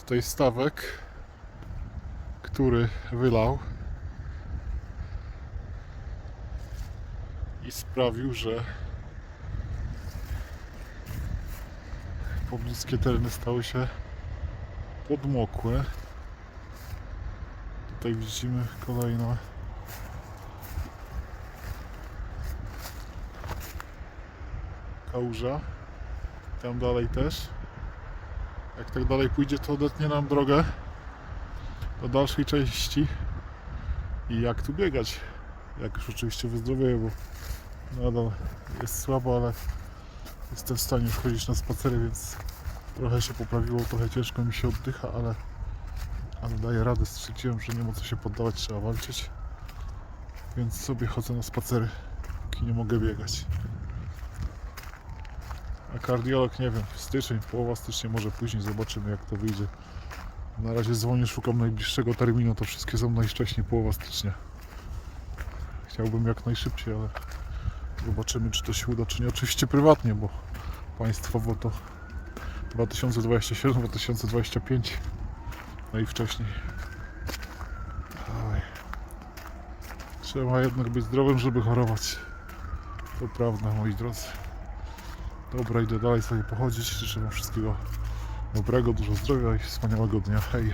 tutaj stawek, który wylał i sprawił, że pobliskie tereny stały się podmokłe. Tutaj widzimy kolejna kałuża. Tam dalej też. Jak tak dalej pójdzie, to odetnie nam drogę do dalszej części. I jak tu biegać? Jak już oczywiście wyzdrowieję, bo nadal jest słabo, ale jestem w stanie już chodzić na spacery, więc trochę się poprawiło, trochę ciężko mi się oddycha, ale, ale daję radę. Stwierdziłem, że nie ma co się poddawać, trzeba walczyć. Więc sobie chodzę na spacery, póki nie mogę biegać. Kardiolog nie wiem, styczeń, połowa stycznia, może później zobaczymy jak to wyjdzie. Na razie dzwonię, szukam najbliższego terminu, to wszystkie są najwcześniej, połowa stycznia. Chciałbym jak najszybciej, ale zobaczymy czy to się uda, czy nie. Oczywiście prywatnie, bo państwowo to 2027-2025 najwcześniej. Oj. Trzeba jednak być zdrowym, żeby chorować. To prawda, moi drodzy. Dobra, idę dalej sobie pochodzić. Życzę Wam wszystkiego dobrego, dużo zdrowia i wspaniałego dnia. Hej!